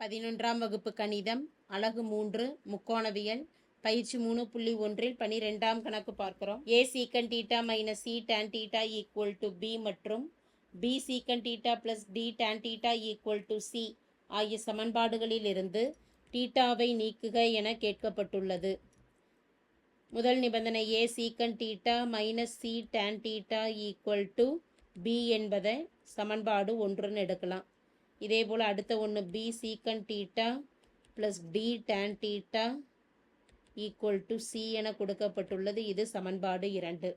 பதினொன்றாம் வகுப்பு கணிதம் அலகு மூன்று முக்கோணவியல் பயிற்சி மூணு புள்ளி ஒன்றில் பனிரெண்டாம் கணக்கு பார்க்கிறோம். A secant theta minus C tan theta equal to B மற்றும் B secant theta plus D tan theta equal to C ஆகிய சமன்பாடுகளிலிருந்து டீட்டாவை நீக்குக என கேட்கப்பட்டுள்ளது. முதல் நிபந்தனை A secant theta minus C tan theta equal to B என்பதை சமன்பாடு ஒன்றுன்னு எடுக்கலாம். இதே போல் அடுத்த ஒன்று B secant theta plus D tan theta equal to C என கொடுக்கப்பட்டுள்ளது. இது சமன்பாடு இரண்டு.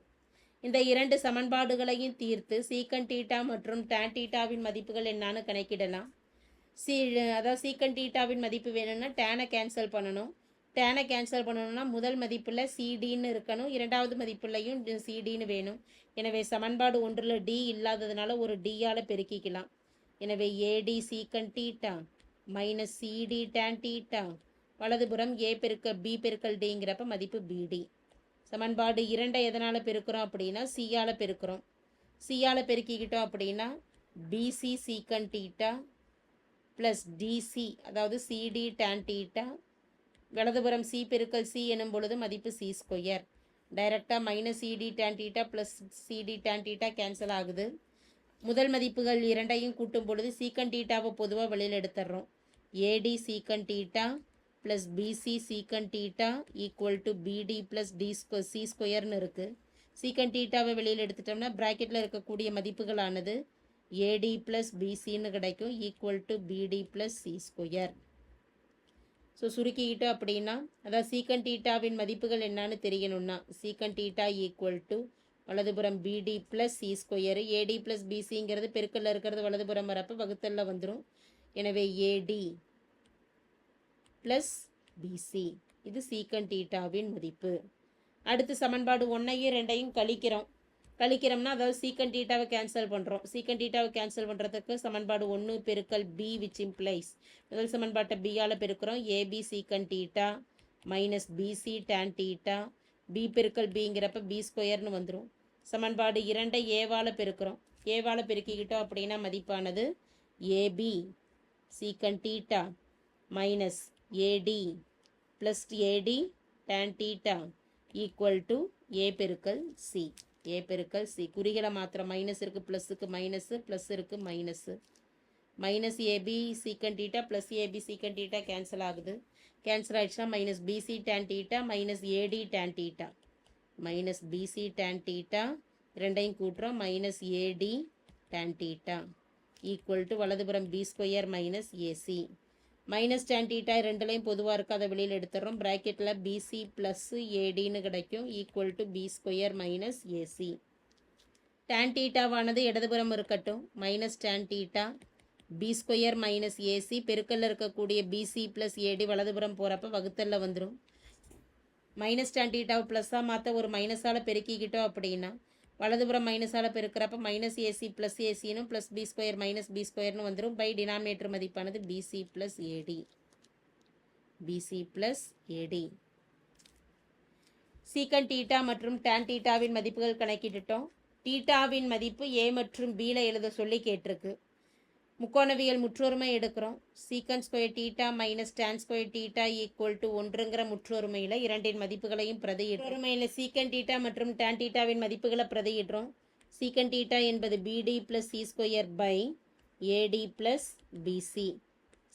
இந்த இரண்டு சமன்பாடுகளையும் தீர்த்து சீக்கன் டீட்டா மற்றும் டேன் டீட்டாவின் மதிப்புகள் என்னான்னு கணக்கிடலாம். சி அதாவது சீக்கன் டீட்டாவின் மதிப்பு வேணும்னா டேனை கேன்சல் பண்ணணும். டேனை கேன்சல் பண்ணணும்னா முதல் மதிப்பில் சிடின்னு இருக்கணும். இரண்டாவது மதிப்புலையும் சிடின்னு வேணும். எனவே சமன்பாடு ஒன்றில் டி இல்லாததுனால ஒரு டியால் பெருக்கிக்கலாம். எனவே AD secant theta minus CD tan theta வலதுபுறம் ஏ பெருக்க பி பெருக்கல் டிங்கிறப்ப மதிப்பு பிடி சமன்பாடு இரண்டை எதனால் பெருக்கிறோம் அப்படின்னா சியால் பெருக்கிறோம். சியால் பெருக்கிக்கிட்டோம் அப்படின்னா BC secant theta plus DC அதாவது சிடி டேன் டீட்டா வலதுபுறம் சி பெருக்கல் சி எனும் பொழுது மதிப்பு சி ஸ்கொயர் டைரெக்டாக minus CD tan theta plus CD tan theta cancel ஆகுது. முதல் மதிப்புகள் இரண்டையும் கூட்டும் பொழுது சீக்கன் டீட்டாவை பொதுவாக வெளியில் எடுத்துடுறோம் AD secant theta plus BC secant theta equal to BD plus D square C ஸ்கொயர்னு இருக்குது சீக்கன் டீட்டாவை வெளியில் எடுத்துட்டோம்னா ப்ராக்கெட்டில் இருக்கக்கூடிய மதிப்புகளானது ஏடி ப்ளஸ் பிசின்னு கிடைக்கும். Equal to BD plus C square so சுருக்கிக்கிட்டோம் அப்படின்னா அதாவது சீக்கன் டீட்டாவின் மதிப்புகள் என்னன்னு தெரியணும்னா சீக்கன் டீட்டா ஈக்குவல் டு வலதுபுறம் BD plus C square AD plus பிசிங்கிறது பெருக்கல்ல இருக்கிறது வலதுபுறம் வரப்போ வகுத்தல்ல வந்துடும் எனவே ஏடி ப்ளஸ் பிசி இது சீக்கன் டீட்டாவின் மதிப்பு. அடுத்து சமன்பாடு ஒன்றையும் ரெண்டையும் கழிக்கிறோம். கழிக்கிறோம்னா அதாவது சீக்கன் டீட்டாவை கேன்சல் பண்ணுறோம் சீக்கன் டீட்டாவை கேன்சல் பண்ணுறதுக்கு சமன்பாடு ஒன்று பெருக்கல் பி விச் இம்ப்ளைஸ் முதல் சமன்பாட்டை பியால் பெருக்கிறோம். AB secant theta minus BC tan theta B பெருக்கல் பிங்கிறப்ப பி ஸ்கொயர்னு வந்துடும் சமன்பாடு இரண்டை ஏவால் பெருக்கிறோம். ஏவால் பெருக்கிக்கிட்டோம் அப்படின்னா மதிப்பானது AB secant theta minus AD plus AD tan theta equal to A பெருக்கல் சி ஏ பெருக்கல் சி குறிகளை மாத்திரம் மைனஸ் இருக்குது ப்ளஸுக்கு மைனஸு ப்ளஸ் இருக்குது minus minus AB secant theta plus AB secant theta cancel ஆகுது. கேன்சல் ஆகிடுச்சுன்னா minus BC tan theta minus AD tan theta minus BC tan theta ரெண்டையும் கூட்டுறோம். Minus AD tan theta equal to வலதுபுறம் B square minus AC minus tan theta ரெண்டுலையும் பொதுவாக இருக்குது அதை வெளியில் எடுத்துடுறோம் ப்ராக்கெட்டில் PC plus ஏடின்னு கிடைக்கும். Equal to B square minus AC tan டீட்டாவானது இடதுபுறம் இருக்கட்டும். Minus tan theta B square minus AC பெருக்கல்ல இருக்கக்கூடிய பிசி ப்ளஸ் ஏடி வலதுபுறம் போகிறப்ப வகுத்தலில் வந்துடும் மைனஸ் டேன் டீட்டாவை ப்ளஸ்ஸாக மாற்ற ஒரு மைனஸால் பெருக்கிக்கிட்டோம் அப்படின்னா வலதுபுறம் மைனஸால் பெருக்கிறப்ப minus AC plus ஏசின்னு plus B square minus B ஸ்கொயர்னு வந்துடும் பை டினாமினேட்டர் மதிப்பானது BC plus AD BC plus AD secant theta மற்றும் டேன் டீட்டாவின் மதிப்புகள் கணக்கிட்டுட்டோம். டீட்டாவின் மதிப்பு ஏ மற்றும் பியில் எழுத சொல்லி கேட்டிருக்கு. முக்கோணவியல் முற்றொருமை எடுக்கிறோம். Secant square theta minus tan square theta equal to ஒன்றுங்கிற முற்றொருமையில் இரண்டின் மதிப்புகளையும் பிரதியிடுறோம். ஒருமையில் சீக்கன் டீட்டா மற்றும் டேன் டீட்டாவின் மதிப்புகளை பிரதியிடுறோம். சீக்கன் டீட்டா என்பது BD plus C square by AD plus BC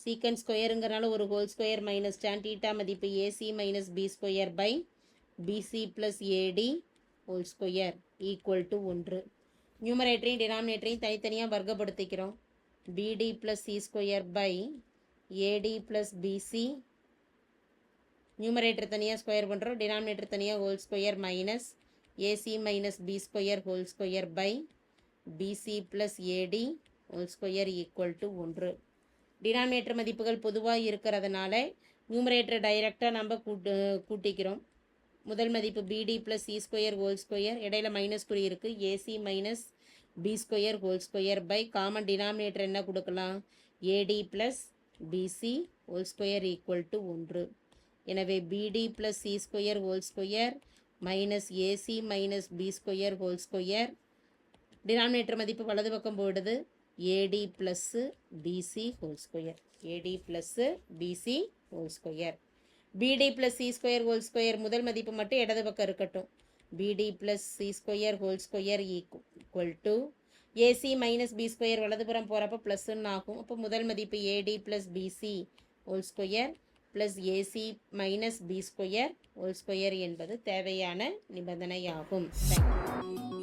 secant ஸ்கொயருங்கிறனால ஒரு whole square minus tan theta மதிப்பு AC minus B square by BC plus AD whole square equal to ஒன்று. நியூமரேட்டரையும் டினாமினேட்டரையும் தனித்தனியாக வர்க்கப்படுத்திக்கிறோம். BD plus C square by AD plus BC numerator தனியாக square பண்ணுறோம் denominator தனியாக whole square minus AC minus B square whole square by BC plus AD whole square equal to ஒன்று. Denominator மதிப்புகள் பொதுவாக இருக்கிறதுனால நியூமரேட்டர் டைரெக்டாக நம்ம கூட்டு கூட்டிக்கிறோம். முதல் மதிப்பு BD plus C square whole square இடையில மைனஸ் குறி இருக்குது AC minus B square whole square by common denominator என்ன கொடுக்கலாம்? AD plus BC whole square equal to ஒன்று. எனவே BD plus C square whole square minus AC minus B square whole square denominator மதிப்பு வலது பக்கம் போயிடுது. AD plus BC whole square AD plus BC whole square BD plus C square whole square முதல் மதிப்பு மட்டும் இடது பக்கம் இருக்கட்டும். BD plus C square whole square equal to AC minus B square வலதுபுறம் போகிறப்ப ப்ளஸ்ன்னு ஆகும் அப்போ முதல் மதிப்பு AD plus BC whole square plus AC minus B square whole square என்பது தேவையான நிபந்தனையாகும் தேங்க்யூ.